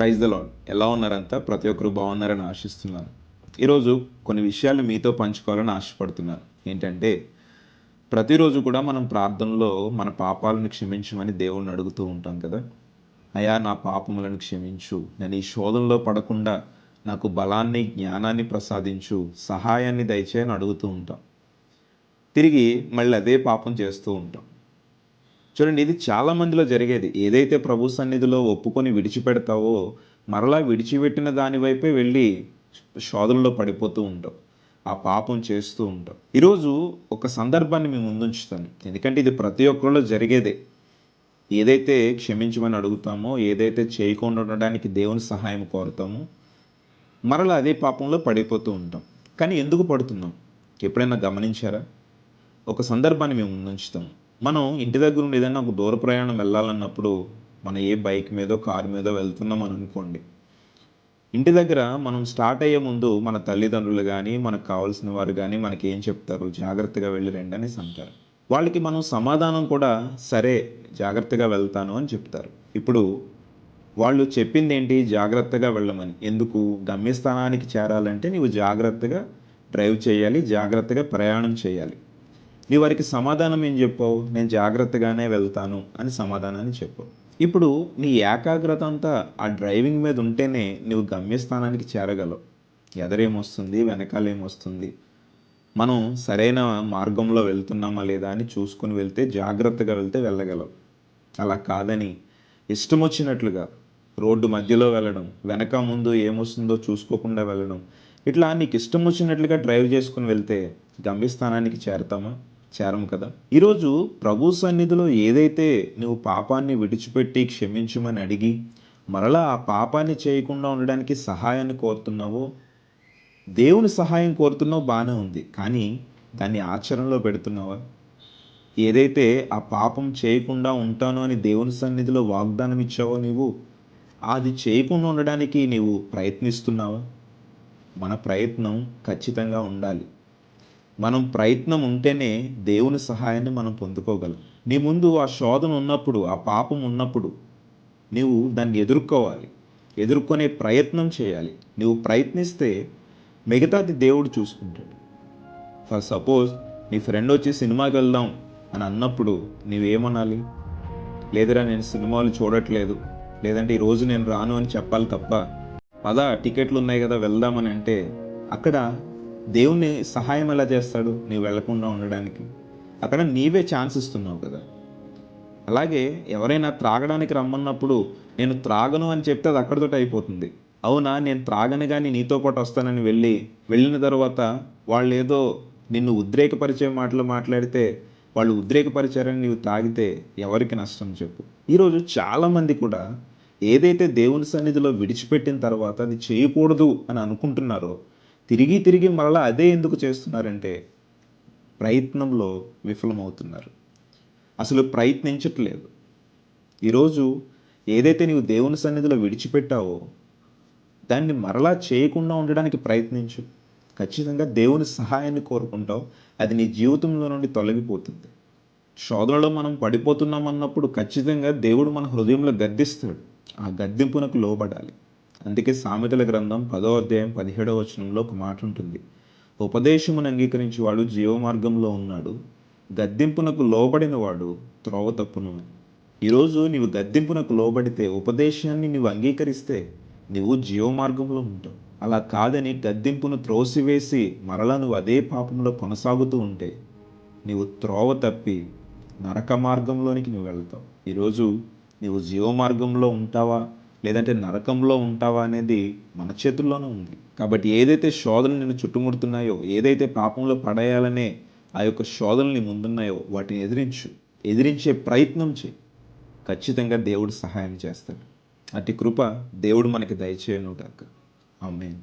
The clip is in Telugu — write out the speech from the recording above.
ప్రైజ్ ద లాడ్ ఎలా ఉన్నారంతా? ప్రతి ఒక్కరు బాగున్నారని ఆశిస్తున్నాను. ఈరోజు కొన్ని విషయాలు మీతో పంచుకోవాలని ఆశపడుతున్నాను. ఏంటంటే ప్రతిరోజు కూడా మనం ప్రార్థనలో మన పాపాలను క్షమించమని దేవుణ్ణి అడుగుతూ ఉంటాం కదా. అయా నా పాపములను క్షమించు. నేను ఈ శోధనలో పడకుండా నాకు బలాన్ని జ్ఞానాన్ని ప్రసాదించు. సహాయాన్ని దయచేయని అడుగుతూ ఉంటాం. తిరిగి మళ్ళీ అదే పాపం చేస్తూ ఉంటాం. చూడండి ఇది చాలా మందిలో జరిగేది. ఏదైతే ప్రభు సన్నిధిలో ఒప్పుకొని విడిచిపెడతావో మరలా విడిచిపెట్టిన దాని వైపే వెళ్ళి శోధనలో పడిపోతూ ఉంటాం ఆ పాపం చేస్తూ ఉంటాం ఈరోజు ఒక సందర్భాన్ని మేము ముందుంచుతాను. ఎందుకంటే ఇది ప్రతి ఒక్కరిలో జరిగేదే. ఏదైతే క్షమించమని అడుగుతామో ఏదైతే చేయకుండా ఉండడానికి దేవుని సహాయం కోరుతామో మరలా అదే పాపంలో పడిపోతూ ఉంటాం. కానీ ఎందుకు పడుతున్నాం? ఎప్పుడైనా గమనించారా? ఒక సందర్భాన్ని మేము ముందుంచుతాము. మనం ఇంటి దగ్గర నుండి ఏదైనా ఒక దూర ప్రయాణం వెళ్ళాలన్నప్పుడు మనం ఏ బైక్ మీదో కారు మీదో వెళ్తున్నాం అని అనుకోండి. ఇంటి దగ్గర మనం స్టార్ట్ అయ్యే ముందు మన తల్లిదండ్రులు కానీ మనకు కావాల్సిన వారు కానీ మనకి ఏం చెప్తారు? జాగ్రత్తగా వెళ్ళి రండి అనేసి అంటారు. వాళ్ళకి మనం సమాధానం కూడా సరే జాగ్రత్తగా వెళ్తాను అని చెప్తారు. ఇప్పుడు వాళ్ళు చెప్పింది ఏంటి? జాగ్రత్తగా వెళ్ళమని. ఎందుకు? గమ్యస్థానానికి చేరాలంటే నీవు జాగ్రత్తగా డ్రైవ్ చేయాలి జాగ్రత్తగా ప్రయాణం చేయాలి. నీ వారికి సమాధానం ఏం చెప్పావు? నేను జాగ్రత్తగానే వెళ్తాను అని సమాధానాన్ని చెప్పావు. ఇప్పుడు నీ ఏకాగ్రత అంతా ఆ డ్రైవింగ్ మీద ఉంటేనే నువ్వు గమ్యస్థానానికి చేరగలవు. ఎదరేమొస్తుంది? వెనకాలేమొస్తుంది? మనం సరైన మార్గంలో వెళ్తున్నామా లేదా అని చూసుకుని వెళ్తే జాగ్రత్తగా వెళ్తే వెళ్ళగలవు. అలా కాదని ఇష్టం వచ్చినట్లుగా రోడ్డు మధ్యలో వెళ్ళడం వెనక ముందు ఏమొస్తుందో చూసుకోకుండా వెళ్ళడం ఇట్లా నీకు ఇష్టం వచ్చినట్లుగా డ్రైవ్ చేసుకుని వెళ్తే గమ్యస్థానానికి చేరతామా? చేరం కదా. ఈరోజు ప్రభు సన్నిధిలో ఏదైతే నువ్వు పాపాన్ని విడిచిపెట్టి క్షమించమని అడిగి మరలా ఆ పాపాన్ని చేయకుండా ఉండడానికి సహాయాన్ని కోరుతున్నావో? దేవుని సహాయం కోరుతున్నావు బాగానే ఉంది. కానీ దాన్ని ఆచరణలో పెడుతున్నావా? ఏదైతే ఆ పాపం చేయకుండా ఉంటానో అని దేవుని సన్నిధిలో వాగ్దానం ఇచ్చావో నీవు అది చేయకుండా ఉండడానికి నీవు ప్రయత్నిస్తున్నావా? మన ప్రయత్నం ఖచ్చితంగా ఉండాలి. మనం ప్రయత్నం ఉంటేనే దేవుని సహాయాన్ని మనం పొందుకోగలం. నీ ముందు ఆ శోధన ఉన్నప్పుడు ఆ పాపం ఉన్నప్పుడు నీవు దాన్ని ఎదుర్కోవాలి. ఎదుర్కొనే ప్రయత్నం చేయాలి. నువ్వు ప్రయత్నిస్తే మిగతాది దేవుడు చూసుకుంటాడు. ఫర్ సపోజ్ నీ ఫ్రెండ్ వచ్చి సినిమాకి వెళ్దాం అని అన్నప్పుడు నీవేమనాలి? లేదురా నేను సినిమాలు చూడట్లేదు. లేదంటే ఈరోజు నేను రాను అని చెప్పాలి తప్ప పద టికెట్లు ఉన్నాయి కదా వెళ్దామని అంటే అక్కడ దేవుని సహాయం ఎలా చేస్తాడు? నీవు వెళ్ళకుండా ఉండడానికి. అక్కడ నీవే ఛాన్స్ ఇస్తున్నావు కదా. అలాగే ఎవరైనా త్రాగడానికి రమ్మన్నప్పుడు నేను త్రాగను అని చెప్తే అది అక్కడితో అయిపోతుంది. అవునా? నేను త్రాగను కానీ నీతో పాటు వస్తానని వెళ్ళి వెళ్ళిన తర్వాత వాళ్ళు ఏదో నిన్ను ఉద్రేకపరిచే మాటలు మాట్లాడితే వాళ్ళు ఉద్రేకపరిచారని నీవు తాగితే ఎవరికి నష్టం చెప్పు. ఈరోజు చాలామంది కూడా ఏదైతే దేవుని సన్నిధిలో విడిచిపెట్టిన తర్వాత అది చేయకూడదు అని అనుకుంటున్నారో తిరిగి తిరిగి మరలా అదే ఎందుకు చేస్తున్నారంటే ప్రయత్నంలో విఫలమవుతున్నారు. అసలు ప్రయత్నించట్లేదు. ఈరోజు ఏదైతే నీవు దేవుని సన్నిధిలో విడిచిపెట్టావో దాన్ని మరలా చేయకుండా ఉండడానికి ప్రయత్నించు. ఖచ్చితంగా దేవుని సహాయాన్ని కోరుకుంటావు. అది నీ జీవితంలో నుండి తొలగిపోతుంది. శోధనలో మనం పడిపోతున్నాం అన్నప్పుడు ఖచ్చితంగా దేవుడు మన హృదయంలో గద్దిస్తాడు. ఆ గద్దింపునకు లోబడాలి. అందుకే సామెతల గ్రంథం పదో అధ్యాయం పదిహేడవ వచనంలో ఒక మాట ఉంటుంది. ఉపదేశమును అంగీకరించి వాడు జీవమార్గంలో ఉన్నాడు. గద్దింపునకు లోబడిన వాడు త్రోవ తప్పును. ఈరోజు నీవు గద్దింపునకు లోబడితే ఉపదేశాన్ని నీవు అంగీకరిస్తే నువ్వు జీవమార్గంలో ఉంటావు. అలా కాదని గద్దింపును త్రోసివేసి మరలా నువ్వు అదే పాపంలో కొనసాగుతూ ఉంటే నీవు త్రోవ తప్పి నరక మార్గంలోనికి నువ్వు వెళ్తావు. ఈరోజు నీవు జీవమార్గంలో ఉంటావా? లేదంటే నరకంలో ఉంటావా అనేది మన చేతుల్లోనే ఉంది. కాబట్టి ఏదైతే శోధనలు నిన్ను చుట్టుముడుతున్నాయో ఏదైతే పాపంలో పడేయాలనే ఆ యొక్క శోధనలు ముందున్నాయో వాటిని ఎదిరించు. ఎదిరించే ప్రయత్నం చేయి. ఖచ్చితంగా దేవుడు సహాయం చేస్తాడు. అట్టి కృప దేవుడు మనకి దయచేయను కాక ఆమె